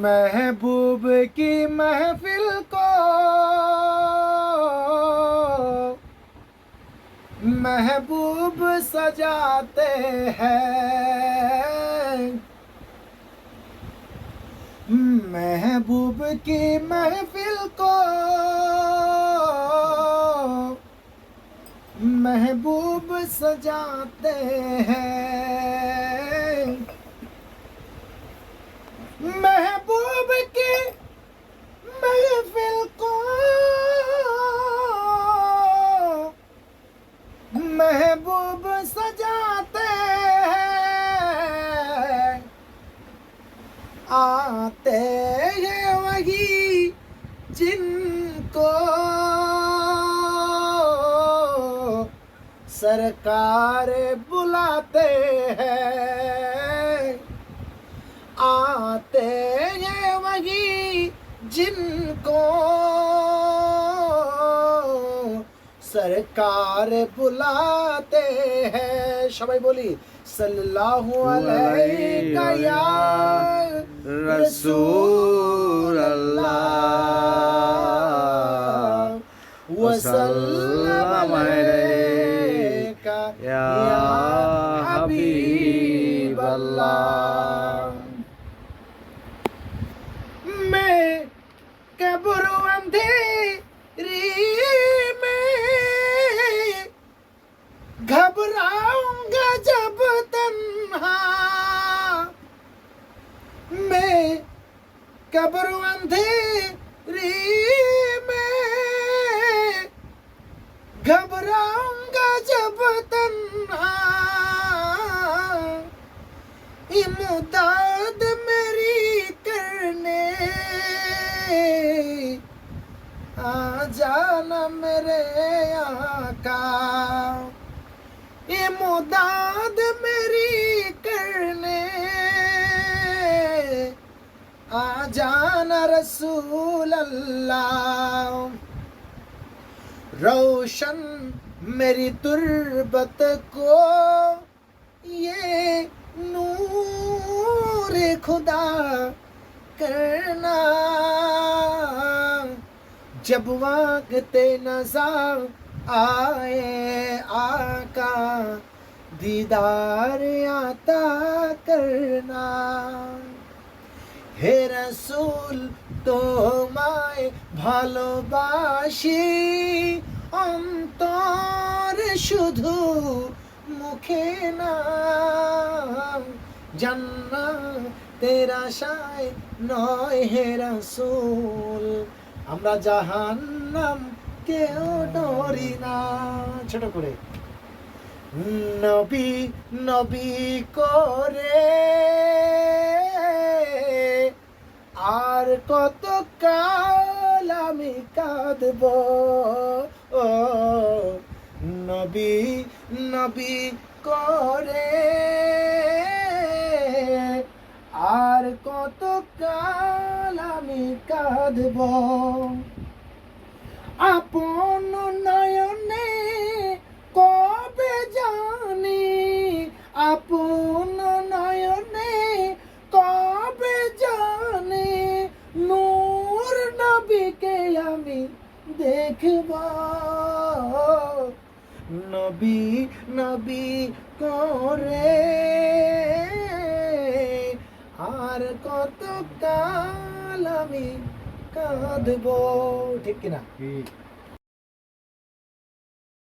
محبوب کی محفل کو محبوب سجاتے ہیں۔ محبوب کی محفل کو محبوب سجاتے ہیں۔ محبوب کے محفل کو۔ محبوب سجاتے ہیں۔ آتے ہیں وہی جن کو۔ سرکار بلاتے ہیں۔ आते ये वही जिनको सरकार बुलाते हैं सबाई बोली सल्लल्लाहु अलैहि रसूल अल्लाह वसल्लम अलैका या हबीब अल्लाह کبرو اندھیری میں گھبراؤں گا جب تنہا میں کبرو اندھیری آ جانا میرے آقا۔ یہ مداد میری کرنے۔ آ جانا رسول اللہ۔ روشن میری تربت کو۔ یہ نور خدا کرنا۔ जब वक्त नजर आए आका दीदार आता करना হে রসুল তোমায় ভালোবাসি অন্তর শুধু মুখে না জান্না তেরা শায় নয় হে রসুল আমরা জাহান্নাম কেউ ডরি না। ছোট করে। নবী নবী করে। আর কত কাল আমি কাঁদব। ও, নবী নবী করে। আর কত কাল আমি কাঁদব? আপন নয়নে কবে জানি? আপন নয়নে কবে জানি? নূর নবীকে আমি দেখব। নবী নবী করে আর কত কাল আমি কাঁদব? ঠিক কিনা?